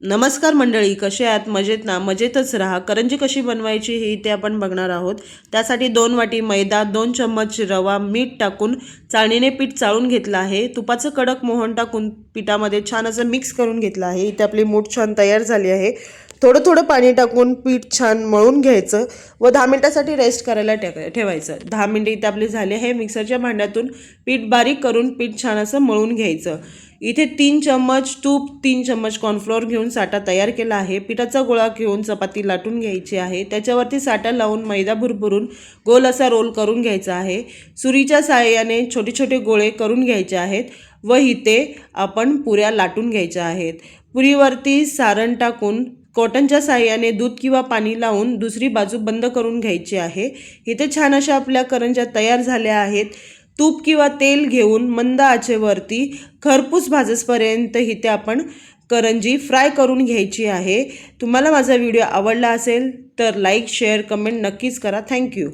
नमस्कार मंडळी कसे आहात? मजेत ना? मजेतच राहा. करंजी कशी बनवायची हे इथे आपण बघणार आहोत. त्यासाठी दोन वाटी मैदा दोन चम्मच रवा मीठ टाकून चाळणीने पीठ चाळून घेतलं आहे. तुपाचं कडक मोहन टाकून पिठामध्ये छान असं मिक्स करून घेतलं आहे. इथे आपली मूठ छान तयार झाली आहे. थोडं थोडं पाणी टाकून पीठ छान मळून घ्यायचं व दहा मिनटासाठी रेस्ट करायला टाका ठेवायचं. दहा मिनटं इथे आपले झाले हे मिक्सरच्या भांड्यातून पीठ बारीक करून पीठ छान असं मळून घ्यायचं. इथे तीन चम्मच तूप तीन चम्मच कॉर्नफ्लोअर घेऊन साठा तयार केला आहे. पिठाचा गोळा घेऊन चपाती लाटून घ्यायची आहे. त्याच्यावरती साठा लावून मैदा भुरभुरून गोल असा रोल करून घ्यायचा आहे. सुरीच्या साहाय्याने छोटे छोटे गोळे करून घ्यायचे आहेत व इथे आपण पुऱ्या लाटून घ्यायच्या आहेत. पुरीवरती सारण टाकून कॉटनच्या साह्याने दूध किंवा पाणी लावून दुसरी बाजू बंद करून घ्यायची आहे. इथे छान अशा आपल्या करंज्या तयार झाल्या आहेत. तूप किंवा तेल घेऊन मंद आचेवरती खरपूस भाजसपर्यंत इथे आपण करंजी फ्राय करून घ्यायची आहे. तुम्हाला माझा व्हिडिओ आवडला असेल तर लाईक शेअर कमेंट नक्कीच करा. थँक्यू.